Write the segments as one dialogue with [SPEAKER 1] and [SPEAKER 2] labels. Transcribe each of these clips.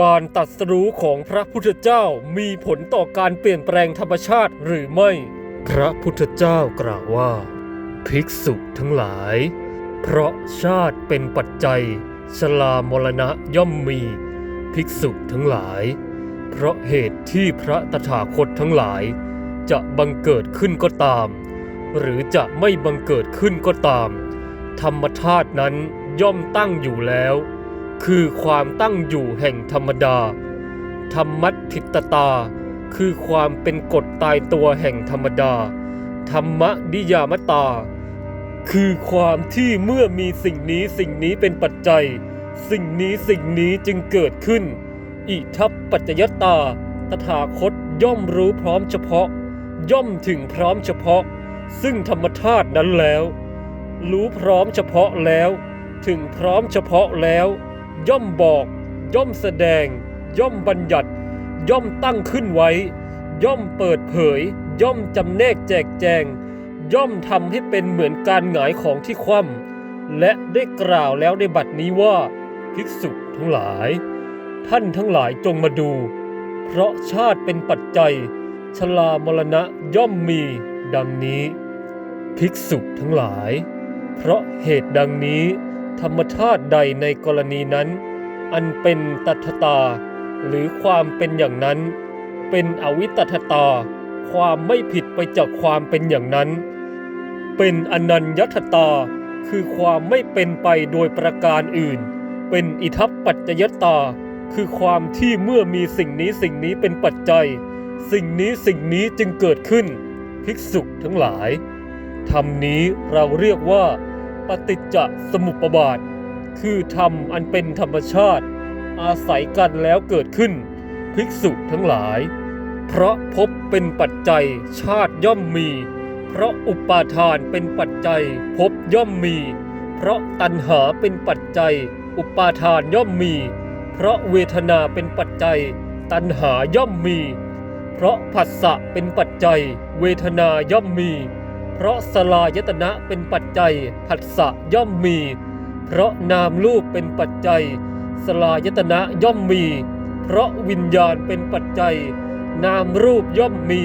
[SPEAKER 1] การตัดสรู้ของพระพุทธเจ้ามีผลต่อการเปลี่ยนแปลงธรรมชาติหรือไม่ พระพุทธเจ้ากล่าวว่า ภิกษุทั้งหลาย เพราะชาติเป็นปัจจัย ชลามรณะย่อมมี ภิกษุทั้งหลาย เพราะเหตุที่พระตถาคตทั้งหลาย จะบังเกิดขึ้นก็ตาม หรือจะไม่บังเกิดขึ้นก็ตาม ธรรมธาตุนั้นย่อมตั้งอยู่แล้ว คือความตั้งอยู่แห่งธรรมดา ธรรมัตถิตตา คือความเป็นกฎตายตัวแห่งธรรมดา ธรรมนิยามตา คือความที่เมื่อมีสิ่งนี้สิ่งนี้เป็นปัจจัย สิ่งนี้สิ่งนี้จึงเกิดขึ้น อิทัปปัจจยตา ตถาคตย่อมรู้พร้อมเฉพาะ ย่อมถึงพร้อมเฉพาะ ซึ่งธรรมธาตุนั้นแล้ว รู้พร้อมเฉพาะแล้ว ถึงพร้อมเฉพาะแล้ว ย่อมบอก ย่อมแสดง ย่อมบัญญัติ ย่อมตั้งขึ้นไว้ ย่อมเปิดเผย ย่อมจำแนกแจกแจง ย่อมทำให้เป็นเหมือนการหงายของที่คว่ำและได้กล่าวแล้วในบัดนี้ว่าภิกษุทั้งหลาย ท่านทั้งหลายจงมาดู เพราะชาติเป็นปัจจัย ชลามรณะย่อมมีดังนี้ ภิกษุทั้งหลาย เพราะเหตุดังนี้ ธรรมชาติใดในกรณีนั้น อันเป็นตัทตา หรือความเป็นอย่างนั้น เป็นอวิตัทตา ความไม่ผิดไปจากความเป็นอย่างนั้น เป็นอนัญญตตา คือความไม่เป็นไปโดยประการอื่น เป็นอิทัปปัจจยตา คือความที่เมื่อมีสิ่งนี้สิ่งนี้เป็นปัจจัย สิ่งนี้สิ่งนี้จึงเกิดขึ้น ภิกษุทั้งหลายธรรมนี้เราเรียกว่า ปฏิจจสมุปบาท คือธรรมอันเป็นธรรมชาติ อาศัยกันแล้วเกิดขึ้น ภิกษุทั้งหลาย เพราะภพเป็นปัจจัยชาติย่อมมี เพราะอุปาทานเป็นปัจจัยภพย่อมมี เพราะตัณหาเป็นปัจจัย อุปาทานย่อมมี เพราะเวทนาเป็นปัจจัย ตัณหาย่อมมี เพราะผัสสะเป็นปัจจัย เวทนาย่อมมี เพราะสลายตนะเป็นปัจจัยผัสสะย่อมมี เพราะนามรูปเป็นปัจจัย สลายตนะย่อมมี เพราะวิญญาณเป็นปัจจัย นามรูปย่อมมี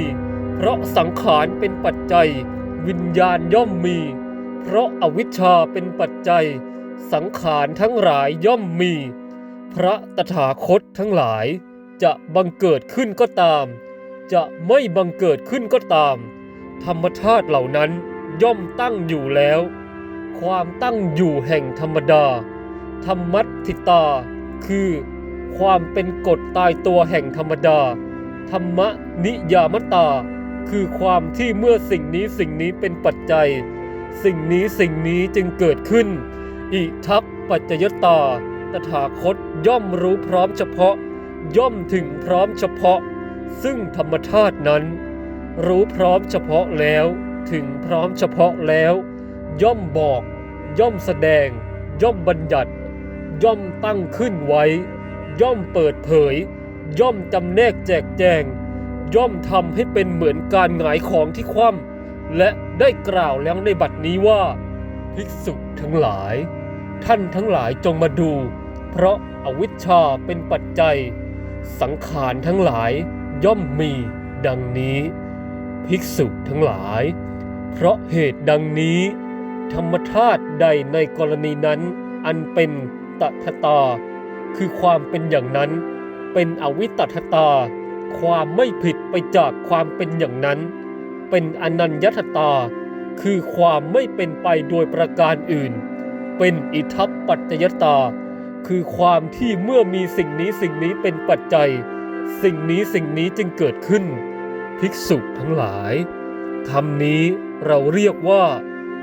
[SPEAKER 1] เพราะสังขารเป็นปัจจัย วิญญาณย่อมมี เพราะอวิชชาเป็นปัจจัย สังขารทั้งหลายย่อมมี พระตถาคตทั้งหลาย จะบังเกิดขึ้นก็ตาม จะไม่บังเกิดขึ้นก็ตาม ธรรมชาติเหล่านั้นย่อมตั้งอยู่แล้ว ความตั้งอยู่แห่งธรรมดา ธรรมัติตา คือ ความเป็นกฎตายตัวแห่งธรรมดา ธรรมนิยามตา คือความที่เมื่อสิ่งนี้สิ่งนี้เป็นปัจจัย สิ่งนี้สิ่งนี้จึงเกิดขึ้น อิทัปปัจจยตา ตถาคตย่อมรู้พร้อมเฉพาะ ย่อมถึงพร้อมเฉพาะ ซึ่งธรรมธาตุนั้น รู้พร้อมเฉพาะแล้ว ถึงพร้อมเฉพาะแล้ว ย่อมบอก ย่อมแสดง ย่อมบัญญัติ ย่อมตั้งขึ้นไว้ ย่อมเปิดเผย ย่อมจำแนกแจกแจง ย่อมทำให้เป็นเหมือนการหงายของที่คว่ำและได้กล่าวแล้วในบัดนี้ว่า ภิกษุทั้งหลาย ท่านทั้งหลายจงมาดู เพราะอาวิชชาเป็นปัจจัย สังขารทั้งหลายย่อมมีดังนี้ ภิกษุทั้งหลาย เพราะเหตุดังนี้ ธรรมธาตุใดในกรณีนั้นอันเป็นตถตา คือความเป็นอย่างนั้น เป็นอวิตถตา ความไม่ผิดไปจากความเป็นอย่างนั้น เป็นอนัญญตตา คือความไม่เป็นไปโดยประการอื่น เป็นอิทัปปัจจยตา คือความที่เมื่อมีสิ่งนี้สิ่งนี้เป็นปัจจัย สิ่งนี้สิ่งนี้จึงเกิดขึ้น ภิกษุทั้งหลายธรรมนี้เราเรียกว่า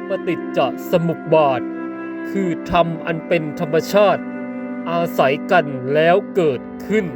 [SPEAKER 1] ปฏิจจสมุปบาท คือธรรมอันเป็นธรรมชาติ อาศัยกันแล้วเกิดขึ้น